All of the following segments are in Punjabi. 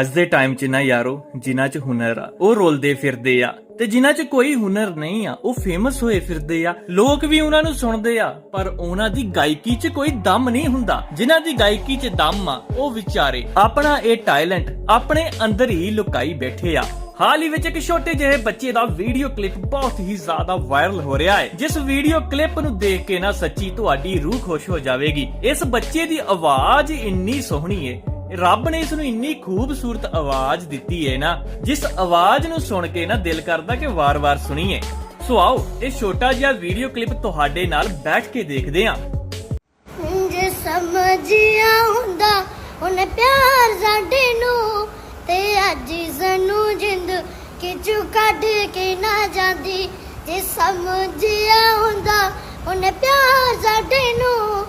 ਅੱਜ ਦੇ ਟਾਈਮ 'ਚ ਨਾ ਯਾਰੋ, ਜਿਨ੍ਹਾਂ 'ਚ ਹੁਨਰ ਆ, ਉਹ ਰੋਲਦੇ ਫਿਰਦੇ ਆ। ਤੇ ਜਿਨ੍ਹਾਂ 'ਚ ਕੋਈ ਹੁਨਰ ਨਹੀਂ ਆ, ਉਹ ਫੇਮਸ ਹੋਏ ਫਿਰਦੇ ਆ। ਲੋਕ ਵੀ ਉਹਨਾਂ ਨੂੰ ਸੁਣਦੇ ਆ, ਪਰ ਉਹਨਾਂ ਦੀ ਗਾਇਕੀ 'ਚ ਕੋਈ ਦਮ ਨਹੀਂ ਹੁੰਦਾ। ਜਿਨ੍ਹਾਂ ਦੀ ਗਾਇਕੀ 'ਚ ਦਮ ਆ, ਉਹ ਵਿਚਾਰੇ ਆਪਣਾ ਇਹ ਟੈਲੈਂਟ ਆਪਣੇ ਅੰਦਰ ਹੀ ਲੁਕਾਈ ਬੈਠੇ ਆ। ਹਾਲ ਹੀ ਵਿੱਚ ਇੱਕ ਛੋਟੇ ਜਿਹੇ ਬੱਚੇ ਦਾ ਵੀਡੀਓ ਕਲਿੱਪ ਬਹੁਤ ਹੀ ਜ਼ਿਆਦਾ ਵਾਇਰਲ ਹੋ ਰਿਹਾ ਹੈ। ਜਿਸ ਵੀਡੀਓ ਕਲਿੱਪ ਨੂੰ ਦੇਖ ਕੇ ਨਾ ਸੱਚੀ ਤੁਹਾਡੀ ਰੂਹ ਖੁਸ਼ ਹੋ ਜਾਵੇਗੀ। ਇਸ ਬੱਚੇ ਦੀ ਆਵਾਜ਼ ਇੰਨੀ ਸੋਹਣੀ ਹੈ ਰੱਬ ਨੇ ਇਸ ਨੂੰ ਇੰਨੀ ਖੂਬਸੂਰਤ ਆਵਾਜ਼ ਦਿੱਤੀ ਹੈ ਨਾ, ਜਿਸ ਆਵਾਜ਼ ਨੂੰ ਸੁਣ ਕੇ ਨਾ ਦਿਲ ਕਰਦਾ ਕਿ ਵਾਰ-ਵਾਰ ਸੁਣੀਏ। ਸੋ ਆਓ, ਇਹ ਛੋਟਾ ਜਿਹਾ ਵੀਡੀਓ ਕਲਿੱਪ ਤੁਹਾਡੇ ਨਾਲ ਬੈਠ ਕੇ ਦੇਖਦੇ ਹਾਂ। ਜੇ ਸਮਝਿਆ ਹੁੰਦਾ ਉਹਨੇ ਪਿਆਰ ਸਾਡੇ ਨੂੰ, ਤੇ ਅੱਜ ਸਾਨੂੰ ਜਿੰਦ ਕਿਚੂ ਕੱਢ ਕੇ ਨਾ ਜਾਂਦੀ। ਜੇ ਸਮਝਿਆ ਹੁੰਦਾ ਉਹਨੇ ਪਿਆਰ ਸਾਡੇ ਨੂੰ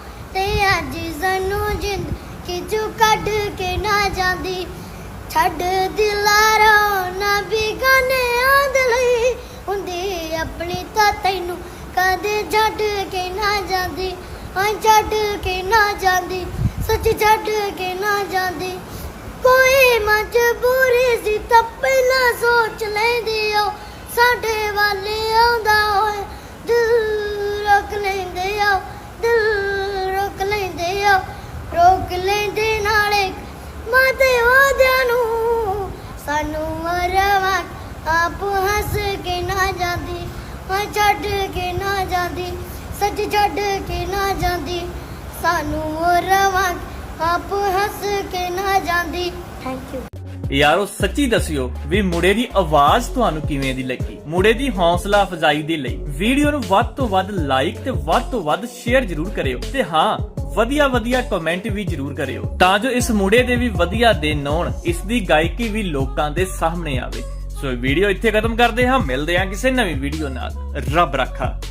ਛੱਡ ਦਿਲਾਰੋ ਨਾ ਬਿਗਾਨੇ ਆਂਦ ਲਈ। ਹੁੰਦੀ ਆਪਣੀ ਤਾਂ ਤੈਨੂੰ ਕਦੇ ਛੱਡ ਕੇ ਨਾ ਜਾਂਦੀ। ਹਾਂ ਛੱਡ ਕੇ ਨਾ ਜਾਂਦੀ, ਸੱਚ ਛੱਡ ਕੇ ਨਾ ਜਾਂਦੀ। ਕੋਈ ਮਜਬੂਰੀ ਸੀ ਤਾਂ ਪਹਿਲਾਂ ਸੋਚ ਲੈਂਦੀ ਓ। ਸਾਡੇ ਵਾਲੇ ਆਉਂਦਾ ਸਾਨੂੰ ਮਰਵਾ ਆਪ ਹੱਸ ਕੇ ਨਾ ਜਾਂਦੀ, ਹਾਂ ਛੱਡ ਕੇ ਨਾ ਜਾਂਦੀ ਸੱਚ ਛੱਡ ਕੇ ਨਾ ਜਾਂਦੀ, ਸਾਨੂੰ ਮਰਵਾ ਆਪ ਹੱਸ ਕੇ ਨਾ ਜਾਂਦੀ। ਥੈਂਕ ਯੂ ਯਾਰੋ, ਸੱਚੀ ਦੱਸਿਓ ਵੀ ਮੁੰਡੇ ਦੀ ਆਵਾਜ਼ ਤੁਹਾਨੂੰ ਕਿਵੇਂ ਦੀ ਲੱਗੀ? ਮੁੰਡੇ ਦੀ ਹੌਸਲਾ ਅਫਜ਼ਾਈ ਦੇ ਲਈ ਵੀਡੀਓ ਨੂੰ ਵੱਧ ਤੋਂ ਵੱਧ ਲਾਈਕ ਤੇ ਵੱਧ ਤੋਂ ਵੱਧ ਸ਼ੇਅਰ ਜ਼ਰੂਰ ਕਰਿਓ। ਤੇ ਹਾਂ ਵਧੀਆ ਵਧੀਆ ਕਮੈਂਟ ਵੀ ਜ਼ਰੂਰ ਕਰਿਓ। ਤਾਂ ਜੋ ਇਸ ਮੁੰਡੇ ਦੇ ਵੀ ਵਧੀਆ ਦੇ ਆਉਣ ਇਸ ਦੀ ਗਾਇਕੀ ਵੀ ਲੋਕਾਂ ਦੇ ਸਾਹਮਣੇ ਆਵੇ। ਸੋ ਵੀਡੀਓ ਇੱਥੇ ਖਤਮ ਕਰਦੇ ਹਾਂ। ਮਿਲਦੇ ਹਾਂ ਕਿਸੇ ਨਵੀਂ ਵੀਡੀਓ ਨਾਲ। ਰੱਬ ਰੱਖਾ।